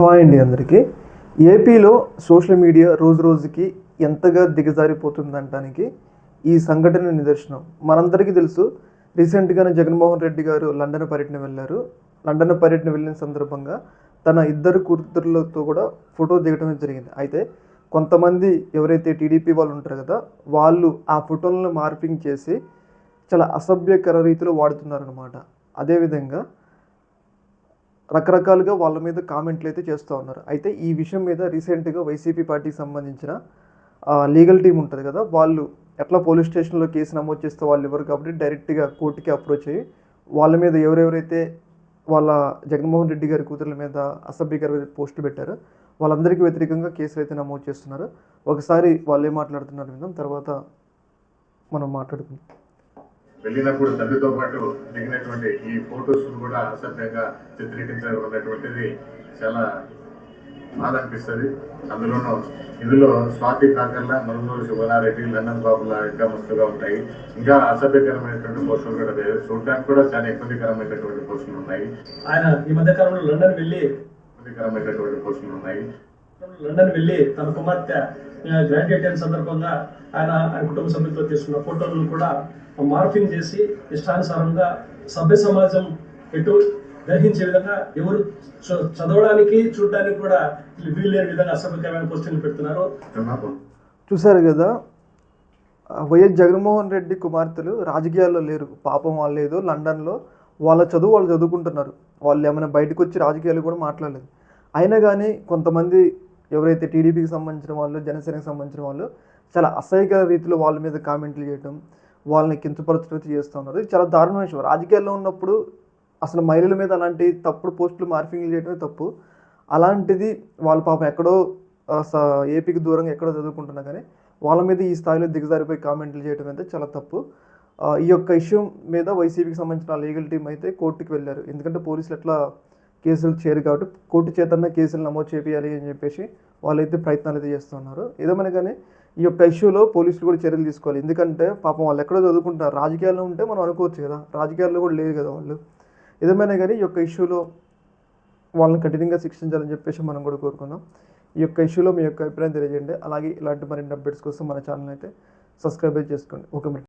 Hi అండి అందరికీ. ఏపీలో సోషల్ మీడియా రోజు రోజుకి ఎంతగా దిగజారిపోతుందంటానికి ఈ సంఘటన నిదర్శనం. మనందరికీ తెలుసు రీసెంట్గానే జగన్మోహన్ రెడ్డి గారు లండన్ పర్యటన వెళ్ళారు. లండన్ పర్యటన వెళ్ళిన సందర్భంగా తన ఇద్దరు కూతురులతో కూడా ఫోటో దిగడం జరిగింది. అయితే కొంతమంది ఎవరైతే టీడీపీ వాళ్ళు ఉంటారు కదా వాళ్ళు ఆ ఫోటోలను మార్పింగ్ చేసి చాలా అసభ్యకర రీతిలో వాడుతున్నారనమాట అదేవిధంగా రకరకాలుగా వాళ్ళ మీద కామెంట్లు అయితే చేస్తూ ఉన్నారు. అయితే ఈ విషయం మీద రీసెంట్గా వైసీపీ పార్టీకి సంబంధించిన లీగల్ టీం ఉంటుంది కదా వాళ్ళు ఎట్లా పోలీస్ స్టేషన్లో కేసు నమోదు చేస్తే వాళ్ళు ఎవరు కాబట్టి డైరెక్ట్గా కోర్టుకి అప్రోచ్ అయ్యి వాళ్ళ మీద ఎవరెవరైతే వాళ్ళ జగన్మోహన్ రెడ్డి గారి కూతుర్ల మీద అసభ్యకర పోస్టులు పెట్టారో వాళ్ళందరికీ వ్యతిరేకంగా కేసులు అయితే నమోదు చేస్తున్నారు. ఒకసారి వాళ్ళు ఏం మాట్లాడుతున్నారు విందాం తర్వాత మనం మాట్లాడుకుందాం. వెళ్ళినప్పుడు తండ్రితో పాటు దిగినటువంటి ఈ ఫొటోస్ కూడా అసభ్యంగా చిత్రీకరించడం అనేటువంటిది చాలా బాధ అనిపిస్తుంది. అందులోనూ ఇందులో స్వాతి కాకర్ల మరునూరు శివనారెడ్డి లండన్ బాబుల ఇంకా మస్తుగా ఉంటాయి. ఇంకా అసభ్యకరమైనటువంటి పోస్టులు కూడా లేదు చూడడానికి కూడా చాలా ఇబ్బందికరమైనటువంటి పోస్టులు ఉన్నాయి. ఆయన ఈ మధ్య కాలంలో లండన్ వెళ్ళి ఇబ్బందికరమైనటువంటి పోస్టులు ఉన్నాయి. లండన్ వెళ్ళి తన కుమార్తె గ్రాడ్యుయేట్ అయిన సందర్భంగా ఆయన ఆయన కుటుంబ సభ్యులతో తీసుకున్న ఫోటోలను కూడా మార్ఫింగ్ చేసి ఇష్టానుసారంగా సభ్య సమాజం ఎటు గ్రహించే విధంగా ఎవరు చ- చదవడానికి చూడడానికి కూడా వీలు లేని విధంగా అసభ్యకరమైన పోస్టులు పెడుతున్నారు. చూశారు కదా వైఎస్ జగన్మోహన్ రెడ్డి కుమార్తెలు రాజకీయాల్లో లేరు. పాపం వాళ్ళు ఏదో లండన్లో వాళ్ళ చదువు వాళ్ళు చదువుకుంటున్నారు. వాళ్ళు ఏమైనా బయటకు వచ్చి రాజకీయాలు కూడా మాట్లాడలేదు. అయినా కానీ కొంతమంది ఎవరైతే టీడీపీకి సంబంధించిన వాళ్ళు జనసేనకి సంబంధించిన వాళ్ళు చాలా అసహ్యకర రీతిలో వాళ్ళ మీద కామెంట్లు చేయడం వాళ్ళని కించపరచడం చేస్తూ ఉన్నారు. ఇది చాలా దారుణమైన విషయం. రాజకీయాల్లో ఉన్నప్పుడు అసలు మహిళల మీద అలాంటి తప్పుడు పోస్టులు మార్ఫింగ్లు చేయడమే తప్పు. అలాంటిది వాళ్ళ పాపం ఎక్కడో స- ఏపీకి దూరంగా ఎక్కడో చదువుకుంటున్నా కానీ వాళ్ళ మీద ఈ స్థాయిలో దిగజారిపోయి కామెంట్లు చేయడం అయితే చాలా తప్పు. ఈ యొక్క ఇష్యూ మీద వైసీపీకి సంబంధించిన లీగల్ టీం అయితే కోర్టుకి వెళ్ళారు. ఎందుకంటే పోలీసులు ఎట్లా కేసులు చేరు కాబట్టి కోర్టు చేతన్న కేసులు నమోదు చేయాలి అని చెప్పేసి వాళ్ళైతే ప్రయత్నాలు అయితే చేస్తున్నారు. ఏదేమైనా కానీ ఈ యొక్క ఇష్యూలో పోలీసులు కూడా చర్యలు తీసుకోవాలి. ఎందుకంటే పాపం వాళ్ళు ఎక్కడో చదువుకుంటారు రాజకీయాల్లో ఉంటే మనం అనుకోవచ్చు కదా. రాజకీయాల్లో కూడా లేదు కదా వాళ్ళు. ఏదేమైనా కానీ ఈ యొక్క ఇష్యూలో వాళ్ళని కఠినంగా శిక్షించాలని చెప్పేసి మనం కూడా కోరుకుందాం. ఈ యొక్క ఇష్యూలో మీ యొక్క అభిప్రాయం తెలియజేయండి. అలాగే ఇలాంటి మరిన్ని అప్డేట్స్ కోసం మన ఛానల్ అయితే సబ్స్క్రైబ్ చేసుకోండి. ఓకే మరి.